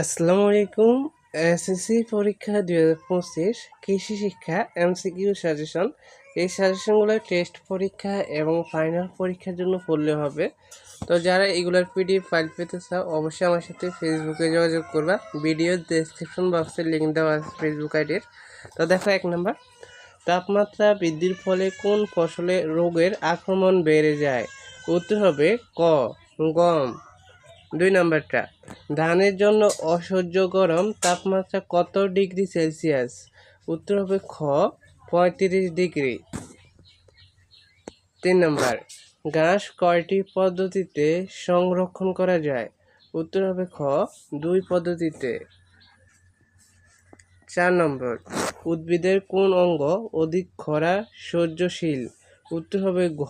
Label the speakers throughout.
Speaker 1: আসসালামু আলাইকুম। এসএসসি পরীক্ষা দুই হাজার পঁচিশ কৃষি শিক্ষা, এমসিকিউ সাজেশন। এই সাজেশনগুলো টেস্ট পরীক্ষা এবং ফাইনাল পরীক্ষার জন্য পড়লে হবে। তো যারা এগুলোর পিডিএফ ফাইল পেতে চাও, অবশ্যই আমার সাথে ফেসবুকে যোগাযোগ করবা। ভিডিও ডেসক্রিপশন বক্সে লিঙ্ক দেওয়া আছে ফেসবুক আইডির তো দেখো এক নম্বর। তাপমাত্রা বৃদ্ধির ফলে কোন ফসলে রোগের আক্রমণ বেড়ে যায়? উত্তর হবে ক, গম। দুই নম্বরটা, ধানের জন্য অসহ্য গরম তাপমাত্রা কত ডিগ্রি সেলসিয়াস? উত্তর হবে খ, পঁয়ত্রিশ ডিগ্রি। তিন নম্বর, ঘাস কয়টি পদ্ধতিতে সংরক্ষণ করা যায়? উত্তর হবে খ, দুই পদ্ধতিতে। চার নম্বর, উদ্ভিদের কোন অঙ্গ অধিক খরা সহ্যশীল? উত্তর হবে ঘ,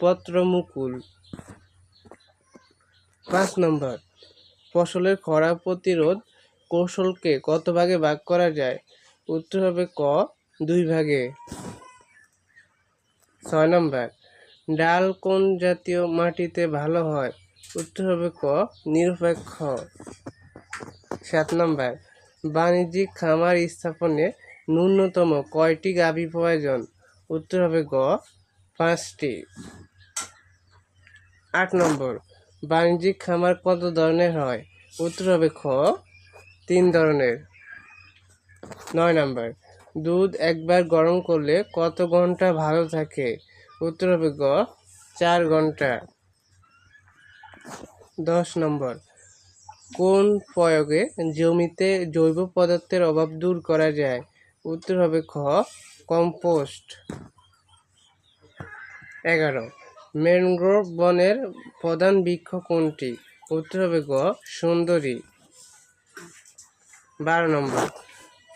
Speaker 1: পত্রমুকুল। পাঁচ নম্বর, ফসলের খরা প্রতিরোধ কৌশলকে কত ভাগে ভাগ করা যায়? উত্তর হবে ক, দুই ভাগে। ছয় নম্বর, ডাল কোন জাতীয় মাটিতে ভালো হয়? উত্তর হবে ক, নিরপেক্ষ। সাত নম্বর, বাণিজ্যিক খামার স্থাপনে ন্যূনতম কয়টি গাভী প্রয়োজন? উত্তর হবে গ, পাঁচটি। আট নম্বর বাণিজ্যিক খামার কত ধরনের হয়? উত্তর হবে খ। তিন ধরনের। নয় নাম্বার। দুধ একবার গরম করলে কত ঘণ্টা ভালো থাকে? উত্তর হবে গ। চার ঘণ্টা। দশ নম্বর। কোন প্রয়োগে জমিতে জৈব পদার্থের অভাব দূর করা যায়? উত্তর হবে খ। কম্পোস্ট। এগারো। ম্যানগ্রোভ বনের প্রধান বৃক্ষ কোনটি? উত্তর হবে গ, সুন্দরী। বারো নম্বর।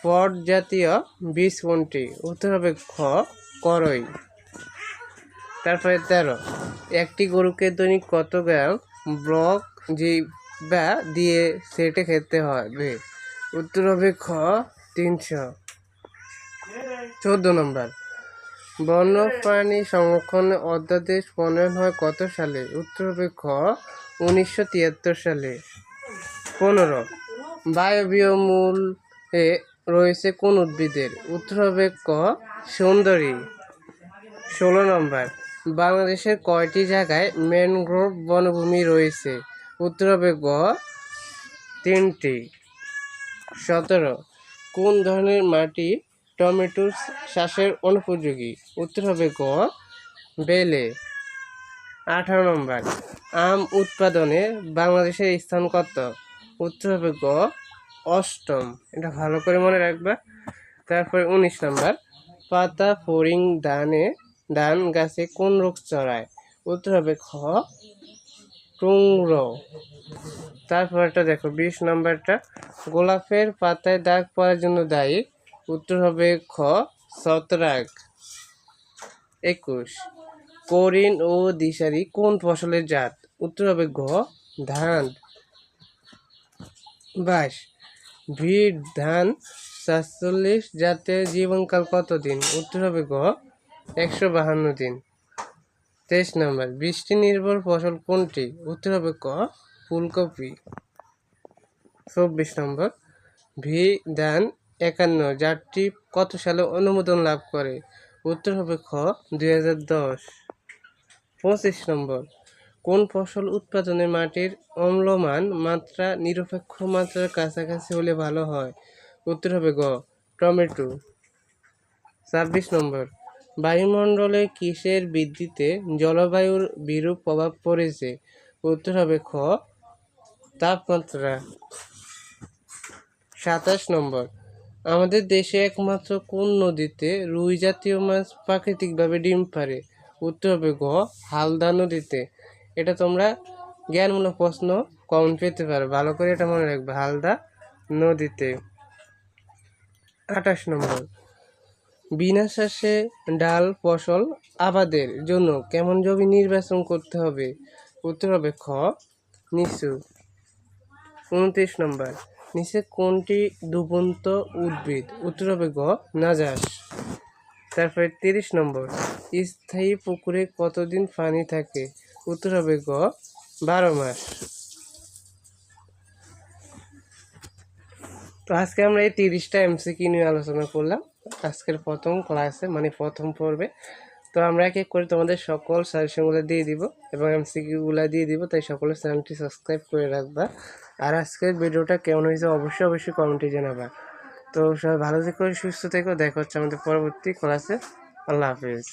Speaker 1: পট জাতীয় বীজ কোনটি? উত্তর হবে খ, করই। তারপরে তেরো। একটি গরুকে দৈনিক কত গ্রাম ব্লক যে বা দিয়ে সেটে খেতে হবে? উত্তর হবে খ, তিনশো। চোদ্দ নম্বর। বন্যপ্রাণী সংরক্ষণ অধ্যাদেশ প্রণয়ন হয় কত সালে? উত্তর খ উনিশশো সালে। পনেরো। বায়বীয় মূল এ রয়েছে কোন উদ্ভিদের? উত্তর সুন্দরী। ষোলো নম্বর। বাংলাদেশের কয়টি জায়গায় ম্যানগ্রোভ বনভূমি রয়েছে? উত্তর তিনটি। সতেরো। কোন ধরনের মাটি টমেটোর চাষের অনুপযোগী। উত্তর হবে গ, বেলে। আঠারো নম্বর, আম উৎপাদনে বাংলাদেশের স্থান কত? উত্তর হবে গ, অষ্টম। এটা ভালো করে মনে রাখবা। তারপরে উনিশ নম্বর, পাতা ফরিং ধানে ধান গাছে কোন রোগ চড়ায় উত্তর হবে খ, টুংর। তারপরটা দেখো, বিশ নম্বরটা। গোলাপের পাতায় দাগ পড়ার জন্য দায়ী। উত্তর হবে খ, ছত্রাক। একুশ। করিন ও দিশারি কোন ফসলের জাত? উত্তর হবে ঘ, ধান। বাইশ। ভিড়, ধান, সাতচল্লিশ জাতের জীবনকাল কত দিন উত্তর হবে গ একশো বাহান্ন দিন। তেইশ নম্বর বৃষ্টি নির্ভর ফসল কোনটি? উত্তর হবে ক, ফুলকপি। চব্বিশ নম্বর ভি ধান একান্ন জাতটি কত সালে অনুমোদন লাভ করে? উত্তর হবে খ, দুই হাজার দশ। পঁচিশ নম্বর, কোন ফসল উৎপাদনে মাটির অম্লমান মাত্রা নিরপেক্ষ মাত্রার কাছাকাছি হলে ভালো হয়? উত্তর হবে গ, টমেটো। ছাব্বিশ নম্বর, বায়ুমণ্ডলে কিসের বৃদ্ধিতে জলবায়ুর বিরূপ প্রভাব পড়েছে? উত্তর হবে খ, তাপমাত্রা। সাতাশ নম্বর আমাদের দেশে একমাত্র কোন নদীতে রুই জাতীয় মাছ প্রাকৃতিকভাবে ডিম পারে উত্তর হবে গ, হালদা নদীতে। এটা তোমরা জ্ঞানমূলক প্রশ্ন কমন পেতে পারো। ভালো করে এটা মনে রাখবে, হালদা নদীতে। আঠাশ নম্বর। বিনা শ্বাসে ডাল ফসল আবাদের জন্য কেমন জমি নির্বাচন করতে হবে? উত্তর হবে খ, নিচু। উনত্রিশ নম্বর। নিচে কোনটি ডুবন্ত উদ্ভিদ? উত্তর হবে গ, নাজাস। তারপরে তিরিশ নম্বর, স্থায়ী পুকুরে কতদিন পানি থাকে? উত্তর হবে গ, বারো মাস। তো আজকে আমরা এই তিরিশটা এমসিকিউ নিয়ে আলোচনা করলাম। আজকের প্রথম ক্লাসে মানে প্রথম পর্বে তো আমরা এক এক করে তোমাদের সকল সাজেশনগুলো দিয়ে দিব এবং এমসিকিউগুলো দিয়ে দিব, তাই সকলের চ্যানেলটি সাবস্ক্রাইব করে রাখবা। আর আজকের ভিডিওটা কেমন হয়েছে অবশ্যই অবশ্যই কমেন্টে জানাবা। তো সবাই ভালো থেকো, সুস্থ থেকো, দেখা হচ্ছে আমাদের পরবর্তী ক্লাসে আল্লাহ হাফিজ।